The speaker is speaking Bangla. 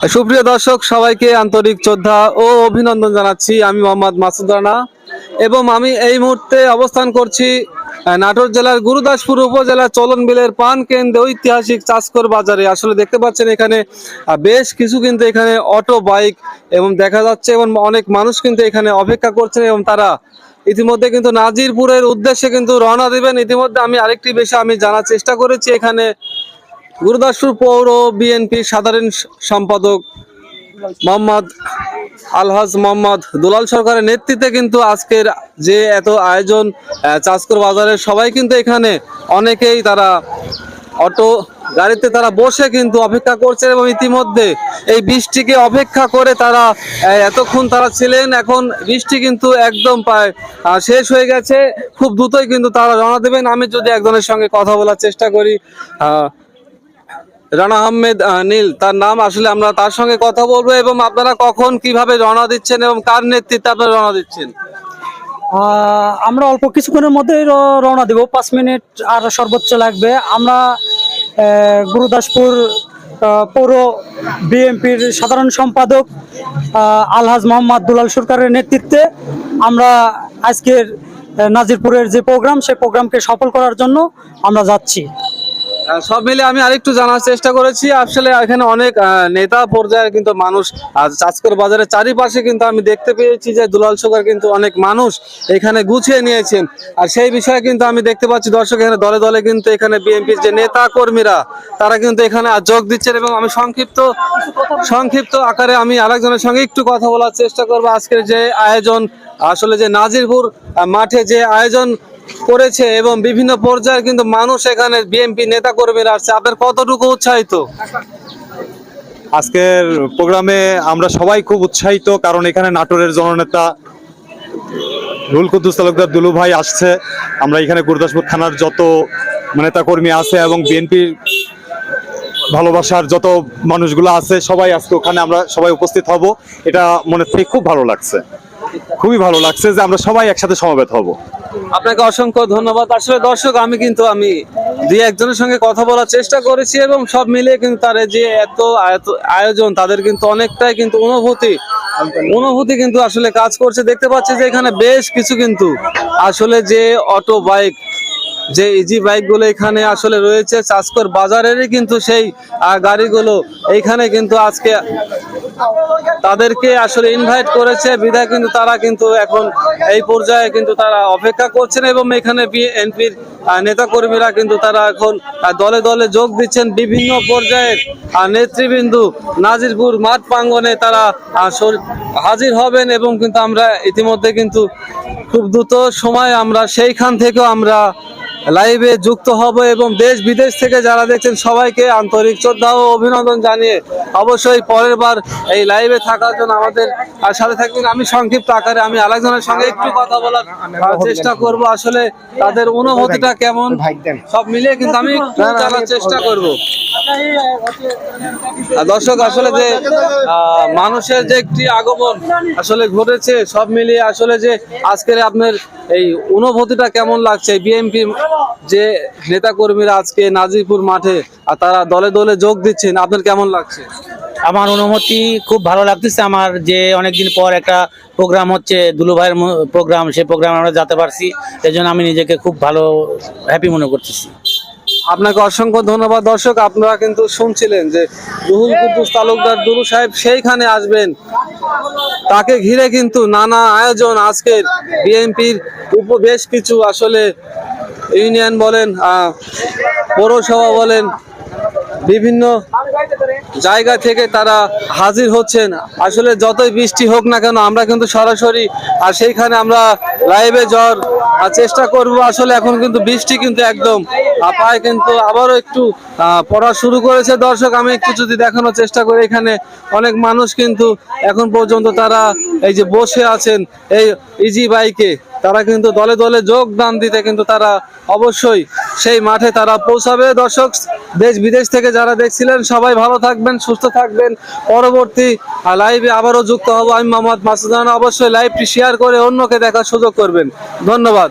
সুপ্রিয় দর্শক, সবাইকে আন্তরিক শ্রদ্ধা ও অভিনন্দন জানাচ্ছি। আমি মোহাম্মদ মাসুদ রানা এবং আমি এই মুহূর্তে অবস্থান করছি নাটোর জেলার গুরুদাসপুর উপজেলার চলন বিলের পান কেন্দ্রে ঐতিহাসিক চাষকর বাজারে। আসলে দেখতে পাচ্ছেন এখানে বেশ কিছু কিন্তু এখানে অটো, বাইক এবং দেখা যাচ্ছে এবং অনেক মানুষ কিন্তু এখানে অপেক্ষা করছেন এবং তারা ইতিমধ্যে কিন্তু নাজিরপুরের উদ্দেশ্যে কিন্তু রওনা দিবেন। ইতিমধ্যে আমি আরেকটি বিষয় আমি জানার চেষ্টা করেছি এখানে গুরুদাসপুর পৌর বিএনপি সাধারণ সম্পাদক মোহাম্মদ আলহাজ মোহাম্মদ দুলাল সরকারের নেতৃত্বে কিন্তু আজকের যে এত আয়োজন চাষকর বাজারের সবাই কিন্তু এখানে অনেকেই তারা অটো গাড়িতে তারা বসে কিন্তু অপেক্ষা করছে এবং ইতিমধ্যে এই বৃষ্টিকে অপেক্ষা করে তারা এতক্ষণ তারা ছিলেন। এখন বৃষ্টি কিন্তু একদম প্রায় শেষ হয়ে গেছে। খুব দ্রুতই কিন্তু তারা রওনা দেবেন। আমি যদি একজনের সঙ্গে কথা বলার চেষ্টা করি রানা আহমেদ নীল, তার নাম আসলে আমরা তার সঙ্গে কথা বলব এবং আপনারা কখন কীভাবে রওনা দিচ্ছেন এবং কার নেতৃত্বে আপনারা রওনা দিচ্ছেন? আমরা অল্প কিছুক্ষণের মধ্যেই র- রওনা দেব। পাঁচ মিনিট আর সর্বোচ্চ লাগবে। আমরা গুরুদাসপুর পৌর বিএনপির সাধারণ সম্পাদক আলহাজ মোহাম্মদ দুলাল সরকারের নেতৃত্বে আমরা আজকের নাজিরপুরের যে প্রোগ্রাম সেই প্রোগ্রামকে সফল করার জন্য আমরা যাচ্ছি। সব মিলে আমি আরেকটু জানার চেষ্টা করেছি। আসলে এখানে অনেক নেতা পর্যায়ের কিন্তু মানুষ চাষকর বাজারের চারিপাশে কিন্তু আমি দেখতে পেয়েছি যে দুলাল সরকার কিন্তু অনেক মানুষ এখানে গুছিয়ে নিয়েছেন। আর সেই বিষয়ে কিন্তু আমি দেখতে পাচ্ছি দর্শক, এখানে দলে দলে কিন্তু এখানে বিএনপির যে নেতা কর্মীরা, তারা কিন্তু এখানে যোগ দিচ্ছেন এবং আমি সংক্ষিপ্ত সংক্ষিপ্ত আকারে আমি আরেকজনের সঙ্গে একটু কথা বলার চেষ্টা করব। আজকের যে আয়োজন, আসলে যে নাজিরপুর মাঠে যে আয়োজন করেছে এবং বিভিন্ন পর্যায়ে কিন্তু মানুষ এখানে বিএনপি নেতা কর্মীরা আসছে। আপনার কতটুকু উৎসাহিত? আজকের প্রোগ্রামে আমরা সবাই খুব উৎসাহিত কারণ এখানে নাটোরের জননেতা রুল কুদ্দুস তালুকদার দুলু ভাই আসছে। আমরা এখানে গুরদাসপুর থানার যত নেতা কর্মী আছে এবং বিএনপির ভালোবাসার যত মানুষগুলো আছে, সবাই আজকে ওখানে আমরা সবাই উপস্থিত হব। এটা মনে থেকে খুব ভালো লাগছে। খুবই ভালো লাগছে যে আমরা সবাই একসাথে সমবেত হব। আপনাকে অসংখ্য ধন্যবাদ। আসলে দর্শক, আমি কিন্তু আমি দুই একজনের সঙ্গে কথা বলার চেষ্টা করেছি এবং সব মিলিয়ে কিন্তু তার যে এত আয়োজন, তাদের কিন্তু অনেকটাই কিন্তু অনুভূতি অনুভূতি কিন্তু আসলে কাজ করছে। দেখতে পাচ্ছি যে এখানে বেশ কিছু কিন্তু আসলে যে অটো, বাইক যে ইজি বাইকগুলো এখানে আসলে রয়েছে, চাষকর বাজারেরই কিন্তু সেই গাড়িগুলো এইখানে কিন্তু আজকে তাদেরকে আসলে ইনভাইট করেছে। বিধায় কিন্তু তারা কিন্তু এখন এই পর্যায়ে কিন্তু তারা অপেক্ষা করছেন এবং এখানে বিএনপির নেতা কর্মীরা কিন্তু তারা এখন দলে দলে যোগ দিচ্ছেন। বিভিন্ন পর্যায়ের নেতৃবৃন্দু নাজিরপুর মাঠ প্রাঙ্গনে তারা হাজির হবেন এবং কিন্তু আমরা ইতিমধ্যে কিন্তু খুব দ্রুত সময় আমরা সেইখান থেকেও আমরা লাইভে যুক্ত হব এবং দেশ বিদেশ থেকে যারা দেখছেন সবাইকে আন্তরিক শ্রদ্ধা ও অভিনন্দন জানিয়ে অবশ্যই পরের বার এই লাইভে থাকার জন্য আমাদের সাথে থাকবেন আমি সংক্ষিপ্ত আকারে আমি আরেকজনের সঙ্গে একটু কথা বলার চেষ্টা করব। আসলে তাদের অনুভূতিটা কেমন? সব মিলিয়ে কিন্তু আমি একটু জানার চেষ্টা করব। দর্শক আসলে যে আহ, মানুষের যে একটি আগমন আসলে ঘটেছে সব মিলিয়ে আসলে যে আজকের আপনার এই অনুভূতিটা কেমন লাগছে? বিএনপি যে নেতাকর্মীরা আজকে নাজিরপুর মাঠে আর তারা দলে দলে যোগ দিচ্ছেন, আপনার কেমন লাগছে? আমার অনুমতি খুব ভালো লাগতেছে। আমার যে অনেকদিন পর একটা প্রোগ্রাম হচ্ছে, দুলু ভাইয়ের প্রোগ্রাম সেই প্রোগ্রামে আমরা যেতে পারছি। এজন্য জন্য আমি নিজেকে খুব ভালো হ্যাপি মনে করতেছি। আপনাকে অসংখ্য ধন্যবাদ। দর্শক, আপনারা কিন্তু শুনছিলেন যে রুহুল কুদ্দুস তালুকদার দুরু সাহেব সেইখানে আসবেন। তাকে ঘিরে কিন্তু নানা আয়োজন আজকের বিএনপির উপ বেশ কিছু আসলে ইউনিয়ন বলেন পৌরসভা বলেন, বিভিন্ন জায়গা থেকে তারা হাজির হচ্ছেন। আসলে যতই বৃষ্টি হোক না কেন, আমরা কিন্তু সরাসরি আর সেইখানে আমরা লাইভে জ্বর আর চেষ্টা করব। আসলে এখন কিন্তু বৃষ্টি কিন্তু একদম পায় কিন্তু আবারও একটু পড়া শুরু করেছে। দর্শক, আমি একটু যদি দেখানোর চেষ্টা করি, এখানে অনেক মানুষ কিন্তু এখন পর্যন্ত তারা এই যে বসে আছেন এই ইজি বাইকে। তারা কিন্তু দলে দলে যোগদান দিতে কিন্তু তারা অবশ্যই সেই মাঠে তারা পৌঁছাবে। দর্শক, দেশ বিদেশ থেকে যারা দেখছিলেন, সবাই ভালো থাকবেন, সুস্থ থাকবেন। পরবর্তী লাইভে আবারও যুক্ত হব আমি মোহাম্মদ মাসুদান অবশ্যই লাইভটি শেয়ার করে অন্যকে দেখার সুযোগ করবেন। ধন্যবাদ।